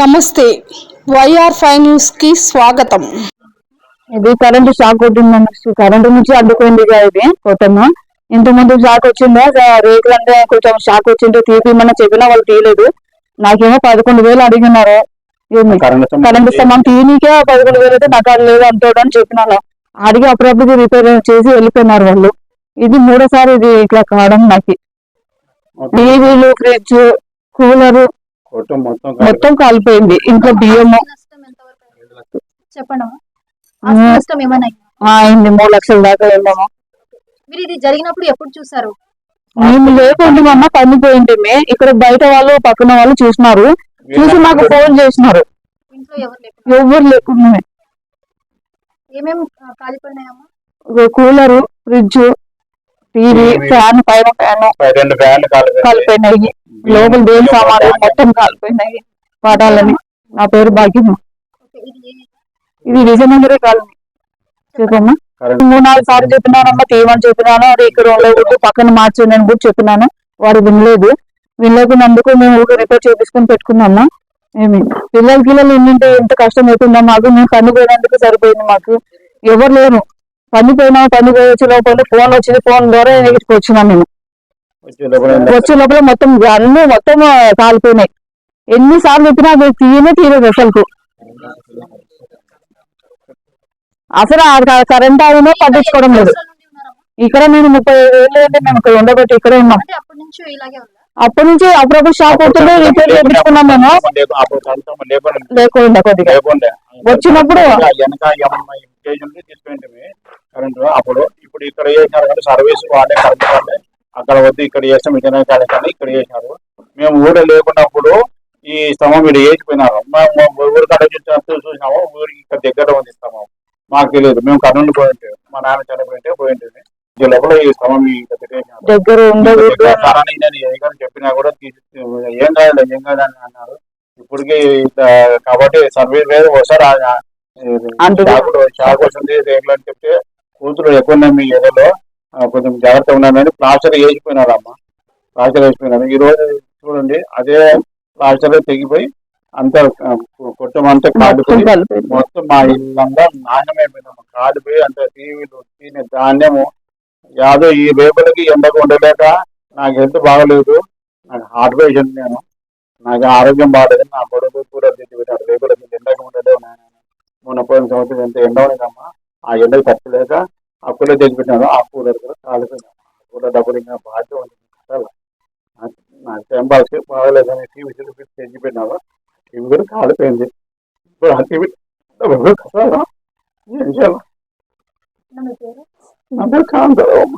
నమస్తే YR five న్యూస్కి స్వాగతం. ఇది కరెంట్ షాక్ కొట్టింది కరెంట్ నుంచి అడ్డుకుంది ఇది కొట్టము ఇంత ముందు షాక్ వచ్చిందా? రేకులు అంటే కొంచెం షాక్ వచ్చింటే తీపిమని చెప్పినా వాళ్ళు తీయలేదు. నాకేమో పదకొండు వేలు అడిగినారు. కరెంట్ స్తంభం తీనికే పదకొండు వేలు అయితే నాకు అది లేదు అంటాడు అని చెప్పినాను అడిగి అప్పుడప్పుడు రిపేర్ చేసి వెళ్ళిపోయినారు వాళ్ళు. ఇది మూడోసారి ఇది ఇట్లా కావడం నాకు. టీవీలు ఫ్రిడ్జ్ కూలర్ మొత్తం మొత్తం కాలిపోయింది. ఇంట్లో బియ్యము నష్టం ఎంతవరకు? అయింది? చెప్పండి అయిందా? మూడు లక్షల దాకా వెళ్ళాము. మీరు ఇది జరిగినప్పుడు ఎప్పుడు చూసారు? మేము లేకుండా అమ్మ పనిపోయింది ఇక్కడ బయట వాళ్ళు పక్కన వాళ్ళు చూసినారు. చూసి మాకు ఫోన్ చేసినారు. ఇంట్లో ఎవరు లేకుండా? ఎవరు లేకుండా. ఏమేమి ఆ, కాలిపోయినాయమ్మా? Cooler fridge TV. ఫ్యాన్ పైన ఫ్యాన్ పై రెండు ఫ్యాన్లు కాలిపోయినాయి. లోపల దేని సామాన్లు మొత్తం కాలిపోయినాయి. పాఠాలని. నా పేరు భాగ్యమ్మ. ఇది విజయనగరి కాలనీ. చెప్పమ్మా. మూడు నాలుగు సార్లు చెప్పినానమ్మా తీయమని చెప్పినాను. అది ఇక్కడ ఉండకూడదు పక్కన మార్చండి అని కూడా చెప్పినాను. వాడు వినలేదు. వినలేకున్నందుకు మేము ఊరికి రిపేర్ చేపించుకొని పెట్టుకున్నాము? ఏమి? పిల్లల పిల్లలు ఇన్నింటే ఎంత కష్టం అవుతుందో మాకు మేము పని పోయినందుకు సరిపోయింది మాకు. ఎవరు లేరు. పని పోయినా పని పోయి వచ్చే లోపల ఫోన్ వచ్చింది ఫోన్ ద్వారా వచ్చినాం మేము వచ్చే లోపల మొత్తం అన్ని మొత్తం కాలిపోయినాయి ఎన్ని సార్లు చెప్పినా అది తీయనే తీయలేదు అసలు అసలు కరెంట్ ఆగినా పట్టించుకోవడం లేదు? ఇక్కడ నేను ముప్పై ఏళ్ళు అంటే మేము ఇక్కడ ఉండబట్టి ఇక్కడే ఉన్నాం. అప్పటి నుంచి అప్పుడప్పుడు షాప్ అవుతుంటే రిపేర్ చేయించుకున్నాం మేము. లేకుండా- కొద్దిగా. వచ్చినప్పుడు కరెంట్ అప్పుడు ఇప్పుడు ఇక్కడ చేసినారు కానీ సర్వీస్ వాళ్ళే కరెంట్ వాళ్ళే. అక్కడ వద్దు ఇక్కడ చేస్తాం కాలే కానీ ఇక్కడ చేసినారు. మేము ఊళ్ళో లేకున్నప్పుడు ఈ స్తంభం మీరు వేసిపోయినారు మేము ఊరు కడ చూసినాము ఊరికి ఇక్కడ దగ్గర ఉంది స్తంభం. మాకు తెలియదు. మేము కర్నూలు పోయి ఉంటే మా నాన్న చనిపోయింటే పోయి ఉంటుంది ఈ లోపల ఈ ఇక్కడ పెట్టేసినారు. దగ్గర నేను చెప్పినా కూడా తీసి ఏం కాదు ఏం కాదు అని అన్నారు. ఇప్పటికి కాబట్టి సర్వీస్ లేదు. ఒకసారి. షాక్ వస్తుంది అని చెప్తే కూతురు ఎక్కువ ఉన్నాయి మీ ఏరియాలో కొంచెం జాగ్రత్త ఉన్నానని ప్లాస్టర్ వేసిపోయినారు అమ్మ ప్లాస్టర్ వేసిపోయినారు ఈ రోజు చూడండి అదే ప్లాస్టర్ తెగిపోయి అంతా కుటుంబం అంతా మొత్తం మా ఇల్లంతా నాణ్యమైపోయిందమ్మ. కాలిపోయి అంత టీవీలు తినే ధాన్యము. యాదో ఈ రేపులకి ఎండకు ఉండలేక నాకు హెల్త్ బాగలేదు. నాకు హార్ట్ పేషెంట్ నేను. నాకు ఆరోగ్యం బాగలేదు నా కొడుకు కూడా తిట్టి పెట్టాడు. రేపులకి ఎండకు ఉండలేవు నాయన. మొన్న పోయిన సంవత్సరం ఎంత ఎండ ఉన్నదమ్మా ఆ ఎండకు తప్పలేక ఆ కూలర్ తెచ్చి పెట్టాను ఆ కూలర్ కూడా కాలిపోయింది కూలర్ డబ్బులు ఇంకా బాధ్యత ఉంది. కట్టాలి? నాకు- టైం బాగా బాగలేదు అని టీవీ చూపి తెచ్చి పెట్టినాను టీవీ కూడా కాలిపోయింది. ఇప్పుడు ఆ టీవీ డబ్బులు కట్టాలా? ఏం చేయాలి? నా పేరు కాంతారావు.